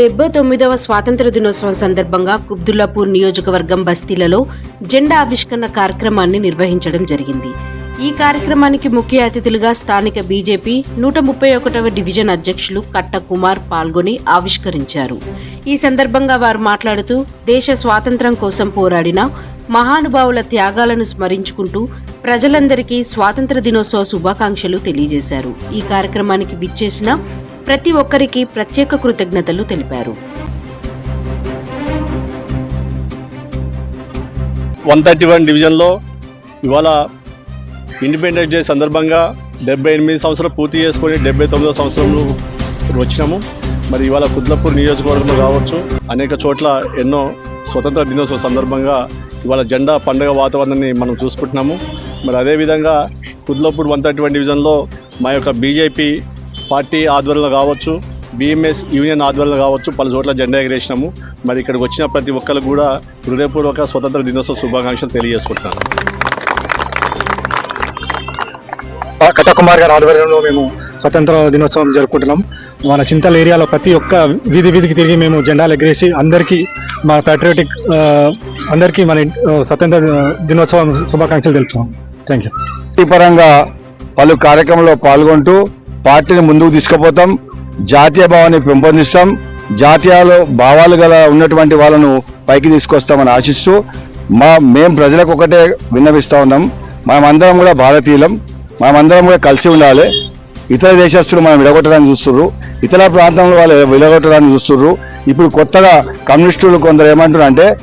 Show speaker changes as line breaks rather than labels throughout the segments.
డెబ్బై తొమ్మిదవ స్వాతంత్ర దినోత్సవం సందర్భంగా కుబ్దుల్లాపూర్ నియోజకవర్గం బస్తీలలో జెండా ఆవిష్కరణ కార్యక్రమాన్ని నిర్వహించడం జరిగింది. ఈ కార్యక్రమానికి ముఖ్య అతిథులుగా స్థానిక బీజేపీ నూట ముప్పై ఒకటవ డివిజన్ అధ్యక్షులు కట్ట కుమార్ పాల్గొని ఆవిష్కరించారు. ఈ సందర్భంగా వారు మాట్లాడుతూ దేశ స్వాతంత్ర్యం కోసం పోరాడిన మహానుభావుల త్యాగాలను స్మరించుకుంటూ ప్రజలందరికీ స్వాతంత్ర దినోత్సవ శుభాకాంక్షలు తెలియజేశారు. ఈ కార్యక్రమానికి విచ్చేసిన ప్రతి ఒక్కరికి ప్రత్యేక కృతజ్ఞతలు తెలిపారు.
వన్ థర్టీ వన్ డివిజన్లో ఇవాళ ఇండిపెండెన్స్ డే సందర్భంగా డెబ్బై ఎనిమిది సంవత్సరాలు పూర్తి చేసుకొని డెబ్బై తొమ్మిదో సంవత్సరంలో వచ్చినాము. మరి ఇవాళ కుద్లపూర్ నియోజకవర్గంలో కావచ్చు అనేక చోట్ల ఎన్నో స్వతంత్ర దినోత్సవ సందర్భంగా ఇవాళ జెండా పండుగ వాతావరణాన్ని మనం చూసుకుంటున్నాము. మరి అదేవిధంగా కుద్లపూర్ వన్ థర్టీ వన్ డివిజన్లో మా యొక్క బీజేపీ పార్టీ ఆధ్వర్యంలో కావచ్చు బిఎంఎస్ యూనియన్ ఆధ్వర్యంలో కావచ్చు పలు చోట్ల జెండా ఎగరేసినాము. మరి ఇక్కడికి వచ్చిన ప్రతి ఒక్కరు కూడా హృదయపూర్వక స్వతంత్ర దినోత్సవ శుభాకాంక్షలు తెలియజేసుకుంటున్నాను.
కటకుమార్ గారి ఆధ్వర్యంలో మేము స్వతంత్ర దినోత్సవం జరుపుకుంటున్నాం. మన చింతల ఏరియాలో ప్రతి ఒక్క వీధి వీధికి తిరిగి మేము జెండాలు ఎగరేసి అందరికీ మన ప్యాట్రియాటిక్ అందరికీ మన స్వతంత్ర దినోత్సవం శుభాకాంక్షలు తెలుపుతున్నాం. థ్యాంక్ యూ
పరంగా పలు కార్యక్రమంలో పాల్గొంటూ పార్టీని ముందుకు తీసుకుపోతాం. జాతీయ భావాన్ని పెంపొందిస్తాం. జాతీయాలు భావాలు గల ఉన్నటువంటి వాళ్ళను పైకి తీసుకొస్తామని ఆశిస్తూ మా మేం ప్రజలకు ఒకటే విన్నవిస్తా ఉన్నాం. మనమందరం కూడా భారతీయులం. మనమందరం కూడా కలిసి ఉండాలి. ఇతర దేశస్తులు మనం విడగొట్టడానికి చూస్తున్నారు ఇతర ప్రాంతంలో వాళ్ళు విడగొట్టడానికి చూస్తున్నారు ఇప్పుడు కొత్తగా కమ్యూనిస్టులు కొందరు ఏమంటారు అంటే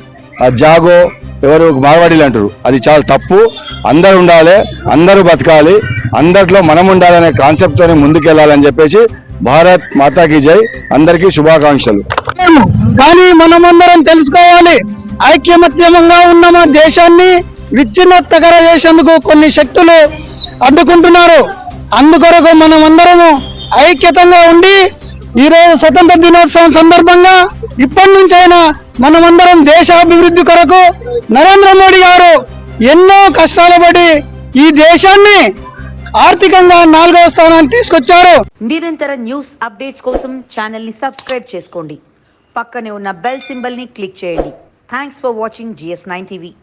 ఆ జాగో ఎవరు మార్వాడీలు అంటారు అది చాలా తప్పు. అందరు ఉండాలి. అందరూ బతకాలి. అందరిలో మనం ఉండాలనే కాన్సెప్ట్ తోని ముందుకెళ్ళాలని చెప్పేసి భారత్ మాతాకి జై. అందరికీ శుభాకాంక్షలు.
కానీ మనమందరం తెలుసుకోవాలి. ఐక్యమత్యమంగా ఉన్న మన దేశాన్ని విచ్ఛిన్నతకర చేసేందుకు కొన్ని శక్తులు అడ్డుకుంటున్నారు. అందుకొరకు మనమందరము ఐక్యతంగా ఉండి ఈరోజు స్వతంత్ర దినోత్సవం సందర్భంగా ఇప్పటి నుంచైనా మనమందరం దేశాభివృద్ధి కొరకు నరేంద్ర మోడీ గారు ఎన్నో కష్టాలు పడి ఈ దేశాన్ని ఆర్థికంగా నాలుగవ స్థానాన్ని తీసుకొచ్చారు.
నిరంతర న్యూస్ అప్డేట్స్ కోసం ఛానల్ని సబ్స్క్రైబ్ చేసుకోండి. పక్కనే ఉన్న బెల్ సింబల్ని క్లిక్ చేయండి. Thanks for watching GS nine TV